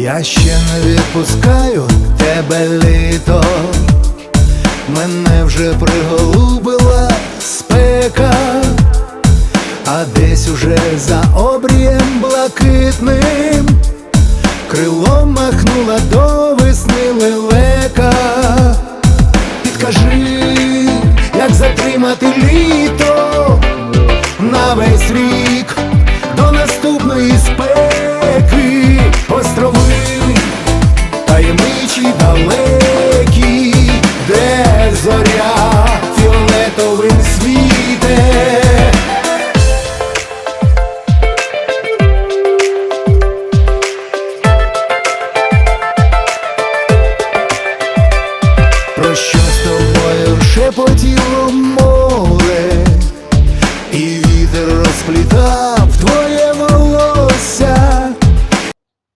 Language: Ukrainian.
Я ще не відпускаю тебе літо, мене вже приголубила спека, а десь уже за обрієм блакитним крилом махнула до весни лелека. Підкажи, як затримати літо на весь рік до наступної спеки острова вдалечі далекі, де зоря фіолетовим світе. Про що з тобою шепотіло море, і вітер розплітав.